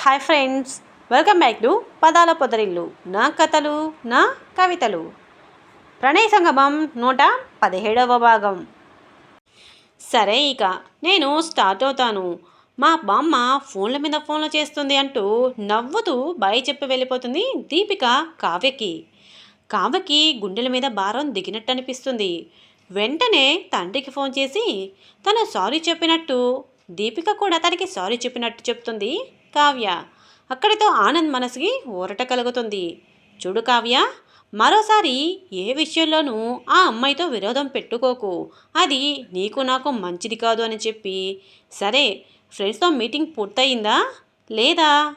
Hi friends welcome back to Padala Podarillu నా కథలు నా కవితలు ప్రణయ సంగమం నూట పదిహేడవ భాగం సరే ఇక నేను స్టార్ట్ అవుతాను మా బామ్మ ఫోన్ల మీద ఫోన్లు చేస్తుంది అంటూ నవ్వుతూ బాయ్ చెప్పి వెళ్ళిపోతుంది దీపిక కావ్యకి కావ్యకి గుండెల మీద భారం దిగినట్టు అనిపిస్తుంది వెంటనే తండ్రికి ఫోన్ చేసి తను సారీ చెప్పినట్టు దీపిక కూడా తనకి సారీ చెప్పినట్టు చెప్తుంది కావ్య. అక్కడితో ఆనంద్ మనసుకి ఊరట కలుగుతుంది. చూడు కావ్య మరోసారి ఏ విషయంలోనూ ఆ అమ్మాయితో విరోధం పెట్టుకోకు. అది నీకు నాకు మంచిది కాదు అని చెప్పి. సరే ఫ్రెండ్స్తో మీటింగ్ పూర్తయిందా? లేదా?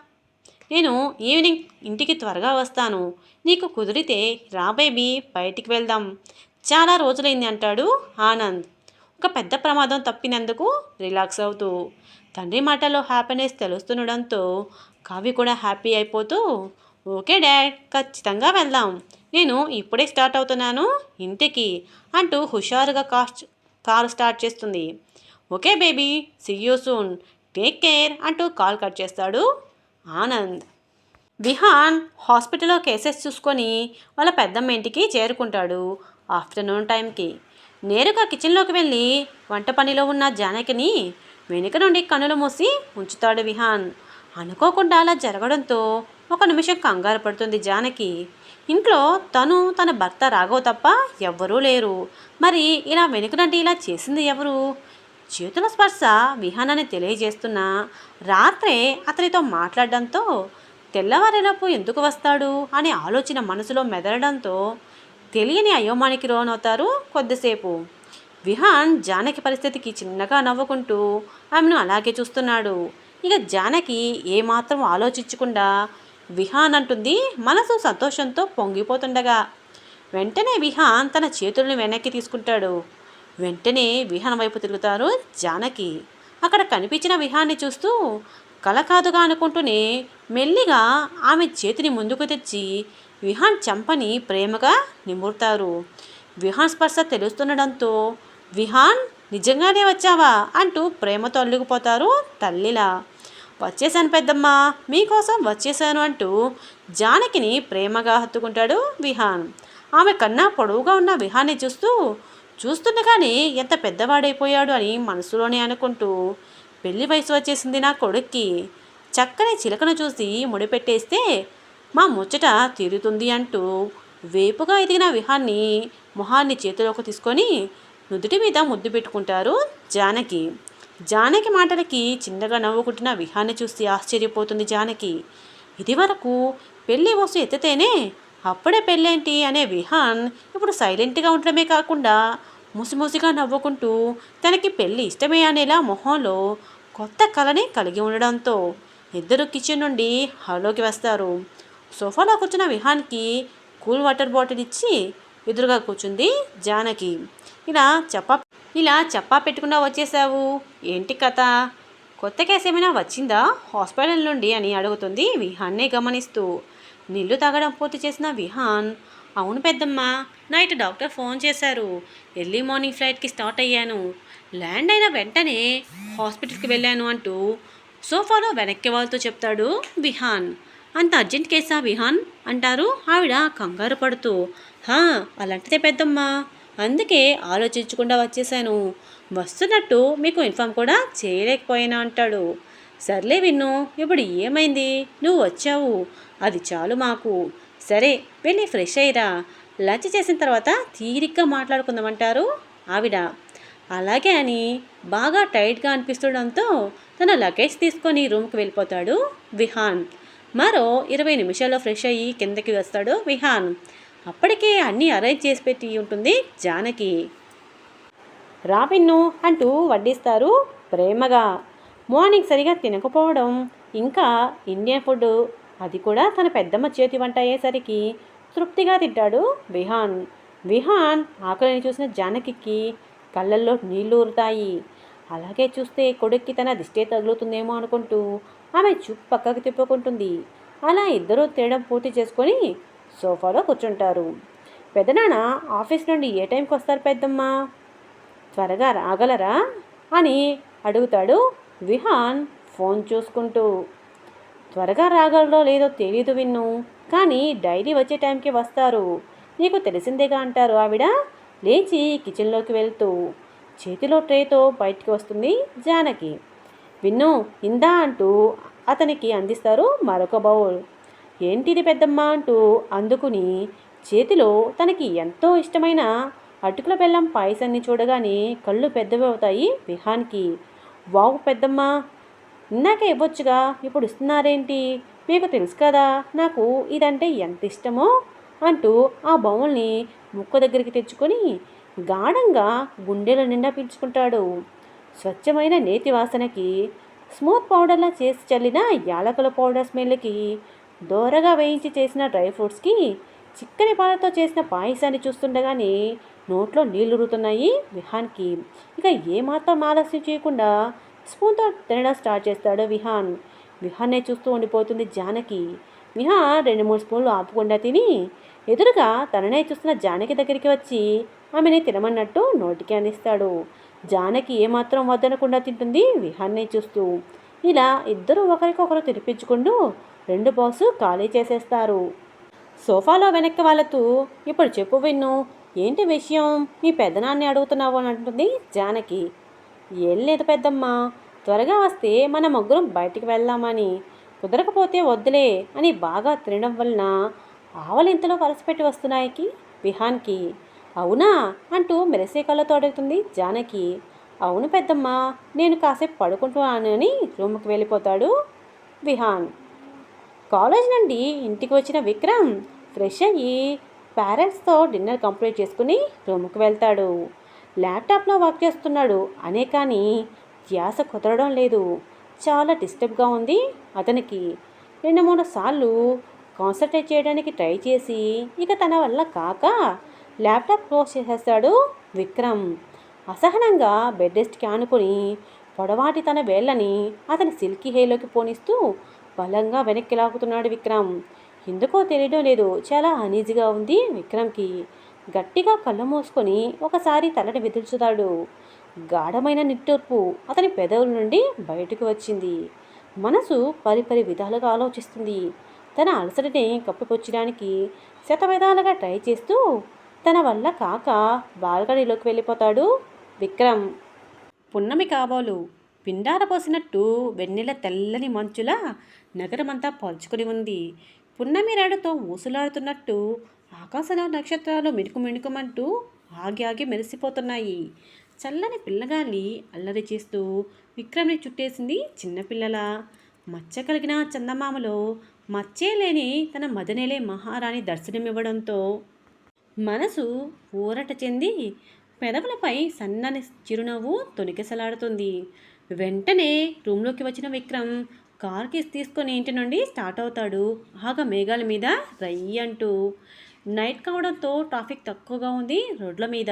నేను ఈవినింగ్ ఇంటికి త్వరగా వస్తాను. నీకు కుదిరితే రా బేబీ బయటికి వెళ్దాం. చాలా రోజులైంది అంటాడు ఆనంద్. ఒక పెద్ద ప్రమాదం తప్పినందుకు రిలాక్స్ అవుతూ. తండ్రి మాటలో హ్యాపీనెస్ తెలుస్తుండడంతో కావ్య కూడా హ్యాపీ అయిపోతూ ఓకే డాడ్ ఖచ్చితంగా వెళ్దాం. నేను ఇప్పుడే స్టార్ట్ అవుతున్నాను ఇంటికి అంటూ హుషారుగా కార్ కారు స్టార్ట్ చేస్తుంది. Okay baby see you soon take care అంటూ కాల్ కట్ చేస్తాడు ఆనంద్. విహాన్ హాస్పిటల్లో కేసెస్ చూసుకొని వాళ్ళ పెద్దమ్మ ఇంటికి చేరుకుంటాడు ఆఫ్టర్నూన్ టైంకి. నేరుగా కిచెన్లోకి వెళ్ళి వంట పనిలో ఉన్న జానకిని వెనుక నుండి కన్నులు మూసి ఉంచుతాడు విహాన్. అనుకోకుండా అలా జరగడంతో ఒక నిమిషం కంగారు పడుతుంది జానకి. ఇంట్లో తను తన భర్త రాఘవ్ తప్ప ఎవ్వరూ లేరు. మరి ఇలా వెనుక నుండి ఇలా చేసింది ఎవరు? చేతుల స్పర్శ విహానాన్ని తెలియజేస్తున్న రాత్రే అతనితో మాట్లాడడంతో తెల్లవారేలోపు ఎందుకు వస్తాడు అనే ఆలోచన మనసులో మెదలడంతో తెలియని అయోమానికి లోనవుతారు కొద్దిసేపు. విహాన్ జానకి పరిస్థితికి చిన్నగా నవ్వుకుంటూ ఆమెను అలాగే చూస్తున్నాడు. ఇక జానకి ఏమాత్రం ఆలోచించకుండా విహాన్ అంటుంది మనసు సంతోషంతో పొంగిపోతుండగా. వెంటనే విహాన్ తన చేతులను వెనక్కి తీసుకుంటాడు. వెంటనే విహాన్ వైపు తిరుగుతారు జానకి. అక్కడ కనిపించిన విహాన్ని చూస్తూ కల కాదుగా అనుకుంటూనే మెల్లిగా ఆమె చేతిని ముందుకు తెచ్చి విహాన్ చంపని ప్రేమగా నిమురుతారు. విహాన్ స్పర్శ తెలుస్తుండడంతో విహాన్ నిజంగానే వచ్చావా? అంటూ ప్రేమతో అల్లుకుపోతారు తల్లిలా. వచ్చేసాను పెద్దమ్మ మీకోసం వచ్చేసాను అంటూ జానకిని ప్రేమగా హత్తుకుంటాడు విహాన్. ఆమె కన్నా పొడవుగా ఉన్న విహాన్ని చూస్తూ చూస్తుండగానే ఎంత పెద్దవాడైపోయాడు అని మనసులోనే అనుకుంటూ పెళ్ళి వయసు వచ్చేసింది నా కొడుక్కి. చక్కని చిలకను చూసి ముడిపెట్టేస్తే మా ముచ్చట తీరుతుంది అంటూ వేపుగా ఎదిగిన విహాన్ని మొహాన్ని చేతిలోకి తీసుకొని నుదుటి మీద ముద్దు పెట్టుకుంటారు జానకి. జానకి మాటలకి చిన్నగా నవ్వుకుంటున్న విహాన్ని చూసి ఆశ్చర్యపోతుంది జానకి. ఇదివరకు పెళ్ళి వస్తు ఎత్తితేనే అప్పుడే పెళ్ళేంటి అనే విహాన్ ఇప్పుడు సైలెంట్గా ఉండడమే కాకుండా ముసిముసిగా నవ్వుకుంటూ తనకి పెళ్ళి ఇష్టమే అనేలా మొహంలో కొత్త కళని కలిగి ఉండడంతో ఇద్దరు కిచెన్ నుండి హాల్లోకి వస్తారు. సోఫాలో కూర్చున్న విహాన్కి కూల్ వాటర్ బాటిల్ ఇచ్చి ఎదురుగా కూర్చుంది జానకి. ఇలా చెప్పా ఇలా చెప్పా పెట్టకుండా వచ్చేసావు? ఏంటి కథ? కొత్త కేసు ఏమైనా వచ్చిందా? హాస్పిటల్ నుండి అని అడుగుతుంది విహాన్నే గమనిస్తూ. నీళ్ళు తాగడం పూర్తి చేసిన విహాన్ అవును పెద్దమ్మ నైట్ డాక్టర్ ఫోన్ చేశారు. ఎర్లీ మార్నింగ్ ఫ్లైట్కి స్టార్ట్ అయ్యాను. ల్యాండ్ అయిన వెంటనే హాస్పిటల్కి వెళ్ళాను అంటూ సోఫాలో వెనక్కి వాళ్ళతో చెప్తాడు విహాన్. అంత అర్జెంట్ కేసా విహాన్? అంటారు ఆవిడ కంగారు పడుతూ. హా అలాంటిదే పెద్దమ్మా. అందుకే ఆలోచించకుండా వచ్చేసాను వస్తున్నట్టు మీకు ఇన్ఫామ్ కూడా చేయలేకపోయినా అంటాడు. సర్లే విన్ను ఇప్పుడు ఏమైంది? నువ్వు వచ్చావు. అది చాలు మాకు. సరే వెళ్ళి ఫ్రెష్ అయ్యిరా. లంచ్ చేసిన తర్వాత తీరిగ్గా మాట్లాడుకుందామంటారు ఆవిడ. అలాగే అని బాగా టైట్గా అనిపిస్తుండడంతో తన లగేజ్ తీసుకొని రూమ్కి వెళ్ళిపోతాడు విహాన్. మరో ఇరవై నిమిషాల్లో ఫ్రెష్ అయ్యి కిందకి వస్తాడు విహాన్. అప్పటికే అన్నీ అరేంజ్ చేసి పెట్టి ఉంటుంది జానకి. రాబిన్ను అంటూ వడ్డిస్తారు ప్రేమగా. మార్నింగ్ సరిగా తినకపోవడం ఇంకా ఇండియన్ ఫుడ్ అది కూడా తన పెద్దమ్మ చేతి వంట అయ్యేసరికి తృప్తిగా తింటాడు విహాన్. విహాన్ ఆకలిని చూసిన జానకి కళ్ళల్లో నీళ్ళు ఊరుతాయి అలాగే చూస్తే కొడుక్కి తన దిష్టే తగులుతుందేమో అనుకుంటూ ఆమె చూపు పక్కకు తిప్పుకుంటుంది. అలా ఇద్దరూ తినడం పూర్తి చేసుకొని సోఫాలో కూర్చుంటారు. పెద్దనాన్న ఆఫీస్ నుండి ఏ టైంకి వస్తారు పెద్దమ్మ? త్వరగా రాగలరా? అని అడుగుతాడు విహాన్ ఫోన్ చూసుకుంటూ. త్వరగా రాగలరో లేదో తెలియదు విన్ను కానీ డైలీ వచ్చే టైంకి వస్తారు. నీకు తెలిసిందేగా అంటారు ఆవిడ. లేచి కిచెన్లోకి వెళ్తూ చేతిలో ట్రేతో బయటికి వస్తుంది జానకి. విన్ను ఇందా అంటూ అతనికి అందిస్తారు మరొక బౌల్. ఏంటిది పెద్దమ్మ అంటూ అందుకుని చేతిలో తనకి ఎంతో ఇష్టమైన అటుకుల బెల్లం పాయసాన్ని చూడగానే కళ్ళు పెద్దవి అవుతాయి విహాన్కి. వావు పెద్దమ్మ ఇందాక ఇవ్వచ్చుగా ఇప్పుడు ఇస్తున్నారేంటి? మీకు తెలుసు కదా నాకు ఇదంటే ఎంత ఇష్టమో అంటూ ఆ బౌల్ని ముక్క దగ్గరికి తెచ్చుకొని గాఢంగా గుండెల నిండా పీల్చుకుంటాడు. స్వచ్ఛమైన నేతి వాసనకి స్మూత్ పౌడర్లా చేసి చల్లిన యాలకుల పౌడర్ స్మెల్కి దోరగా వేయించి చేసిన డ్రై ఫ్రూట్స్కి చిక్కని పాలతో చేసిన పాయసాన్ని చూస్తుండగానే నోట్లో నీళ్ళు రుతున్నాయి విహాన్కి. ఇక ఏమాత్రం ఆలస్యం చేయకుండా స్పూన్తో తినడం స్టార్ట్ చేస్తాడు విహాన్. విహాన్నే చూస్తూ ఉండిపోతుంది జానకి. విహాన్ రెండు మూడు స్పూన్లు ఆపకుండా తిని ఎదురుగా తననే చూస్తున్న జానకి దగ్గరికి వచ్చి ఆమెని తినమన్నట్టు నోటికి అందిస్తాడు జానకి ఏమాత్రం వద్దనకుండా తింటుంది విహాన్ని చూస్తూ. ఇలా ఇద్దరు ఒకరికొకరు తినిపించుకుంటూ రెండు బాక్సు ఖాళీ చేసేస్తారు. సోఫాలో వెనక్కి వాళ్ళతో ఇప్పుడు చెప్పు విన్ను ఏంటి విషయం? మీ పెద్దనాన్ని అడుగుతున్నావు అని అంటుంది జానకి. ఏం లేదు పెద్దమ్మ త్వరగా వస్తే మన ముగ్గురం బయటికి వెళ్దామని కుదరకపోతే వద్దులే అని బాగా తినడం వలన ఆవలింతలో కలిసిపెట్టి వస్తున్నాయికి విహాన్కి. అవునా? అంటూ మెరిసే కళ్ళతో అడుగుతుంది జానకి. అవును పెద్దమ్మ నేను కాసేపు పడుకుంటున్నాను అని రూమ్కి వెళ్ళిపోతాడు విహాన్. కాలేజ్ నుండి ఇంటికి వచ్చిన విక్రమ్ ఫ్రెష్ అయ్యి పేరెంట్స్తో డిన్నర్ కంప్లీట్ చేసుకుని రూమ్కి వెళ్తాడు. ల్యాప్టాప్లో వర్క్ చేస్తున్నాడు అనే కానీ ధ్యాస కుదరడం లేదు. చాలా డిస్టర్బ్గా ఉంది అతనికి. రెండు మూడు సార్లు కాన్సన్ట్రేట్ చేయడానికి ట్రై చేసి ఇక తన వల్ల కాక ల్యాప్టాప్ క్లోజ్ చేసేస్తాడు విక్రమ్. అసహనంగా బెడ్ రెస్ట్కి ఆనుకొని పొడవాటి తన వేళ్ళని అతని సిల్కీ హేలోకి పోనిస్తూ బలంగా వెనక్కి లాగుతున్నాడు విక్రమ్. ఎందుకో తెలియడం లేదు చాలా అనీజీగా ఉంది విక్రమ్కి. గట్టిగా కళ్ళు మూసుకొని ఒకసారి తలని విదిల్చుతాడు. గాఢమైన నిట్టూర్పు అతని పెదవుల నుండి బయటకు వచ్చింది. మనసు పరిపరి విధాలుగా ఆలోచిస్తుంది. తన అలసటని కప్పిపుచ్చడానికి శతవిధాలుగా ట్రై చేస్తూ తన వల్ల కాక బాల్కనీలోకి వెళ్ళిపోతాడు విక్రమ్. పున్నమి కాబోలు పిండార పోసినట్టు వెన్నెల తెల్లని మంచులా నగరమంతా పలుచుకుని ఉంది. పున్నమి రాడుతో ఊసులాడుతున్నట్టు ఆకాశంలో నక్షత్రాలు మిణుకు మిణుకుమంటూ ఆగి ఆగి మెరిసిపోతున్నాయి. చల్లని పిల్లగాలి అల్లరి చేస్తూ విక్రమ్ని చుట్టేసింది చిన్నపిల్లల మచ్చ కలిగిన చందమామలో మచ్చే లేని తన మదనేలే మహారాణి దర్శనమివ్వడంతో మనసు ఊరట చెంది పెదవులపై సన్నని చిరునవ్వు తొనికెసలాడుతుంది వెంటనే రూమ్లోకి వచ్చిన విక్రమ్ కార్ కీస్ తీసుకొని ఇంటి నుండి స్టార్ట్ అవుతాడు. ఆగా మేఘాల మీద రయ్యి అంటూ. నైట్ కావడంతో ట్రాఫిక్ తక్కువగా ఉంది రోడ్ల మీద.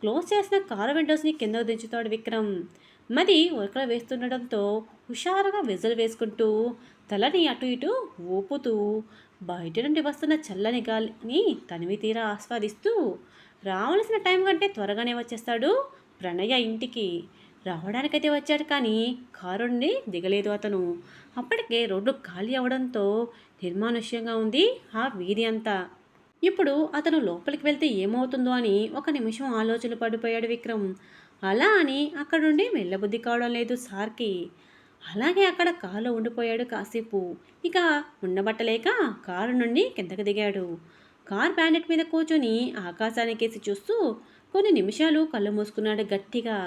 క్లోజ్ చేసిన కారు విండోస్ని కింద దించుతాడు విక్రమ్. మరి ఉరకలు వేస్తుండడంతో హుషారుగా విజల్ వేసుకుంటూ తలని అటు ఇటు ఊపుతూ బయట నుండి వస్తున్న చల్లని గాలిని తనివి తీరా ఆస్వాదిస్తూ రావలసిన టైం కంటే త్వరగానే వచ్చేస్తాడు ప్రణయ ఇంటికి. రావడానికైతే వచ్చాడు కానీ కారు నుండి దిగలేదు అతను. అప్పటికే రోడ్డు ఖాళీ అవడంతో నిర్మానుష్యంగా ఉంది ఆ వీధి అంతా. ఇప్పుడు అతను లోపలికి వెళ్తే ఏమవుతుందో అని ఒక నిమిషం ఆలోచన పడిపోయాడు విక్రమ్. అలా అని అక్కడ నుండి వెళ్ళబుద్ధి కావడం లేదు సార్కి. అలాగే అక్కడ కారులో ఉండిపోయాడు కాసేపు. ఇక ఉండబట్టలేక కారు నుండి కిందకు దిగాడు. కార్ బ్యాండెట్ మీద కూర్చొని ఆకాశానికేసి చూస్తూ కొన్ని నిమిషాలు కళ్ళు మూసుకున్నాడు గట్టిగా.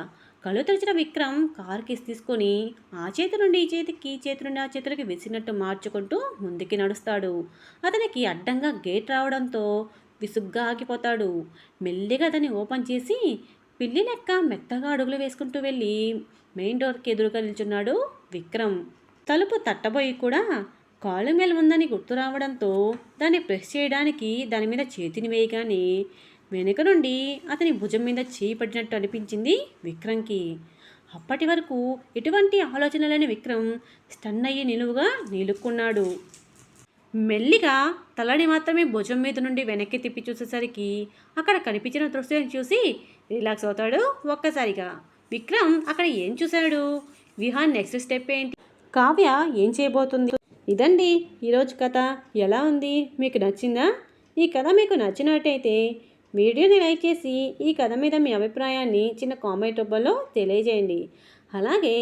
కళ్ళు తెరిచిన విక్రమ్ కార్ కిస్ తీసుకొని ఆ చేతి నుండి ఈ చేతికి ఈ చేతి నుండి ఆ చేతులకి విసినట్టు మార్చుకుంటూ ముందుకి నడుస్తాడు. అతనికి అడ్డంగా గేట్ రావడంతో విసుగ్గా ఆగిపోతాడు. మెల్లిగా అతన్ని ఓపెన్ చేసి పిల్లి లెక్క మెత్తగా అడుగులు వేసుకుంటూ వెళ్ళి మెయిన్ డోర్కి ఎదురుగా నిల్చున్నాడు విక్రమ్. తలుపు తట్టబోయి కూడా కాలు మేల ఉందని గుర్తు రావడంతో దాన్ని ప్రెస్ చేయడానికి దాని మీద చేతిని వేయగానే వెనుక నుండి అతని భుజం మీద చేయి పడినట్టు అనిపించింది విక్రమ్కి. అప్పటి వరకు ఎటువంటి ఆలోచన లేని విక్రమ్ స్టన్ అయ్యి నిలువుగా నిలుక్కున్నాడు. మెల్లిగా తలని మాత్రమే భుజం మీద నుండి వెనక్కి తిప్పి చూసేసరికి అక్కడ కనిపించిన దృశ్యం చూసి రిలాక్స్ అవుతాడు ఒక్కసారిగా. విక్రమ్ అక్కడ ఏం చూశాడు? విహాన్ నెక్స్ట్ స్టెప్ ఏంటి? కావ్య ఏం చేయబోతుంది? ఇదండి ఈరోజు కథ. ఎలా ఉంది? మీకు నచ్చిందా? ఈ కథ మీకు నచ్చినట్టయితే వీడియోని లైక్ చేసి ఈ కథ మీద మీ అభిప్రాయాన్ని చిన్న కామెంట్ రూపంలో తెలియజేయండి. అలాగే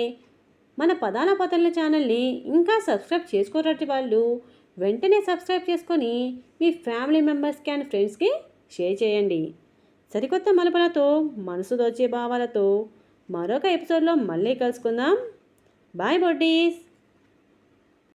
మన పదాల పదల ఛానల్ని ఇంకా సబ్స్క్రైబ్ చేసుకోరటి వాళ్ళు వెంటనే సబ్స్క్రైబ్ చేసుకొని మీ ఫ్యామిలీ మెంబర్స్కి అండ్ ఫ్రెండ్స్కి షేర్ చేయండి. సరికొత్త మలుపులతో మనసు దోచే భావాలతో మరొక ఎపిసోడ్లో మళ్ళీ కలుసుకుందాం. Bye buddies!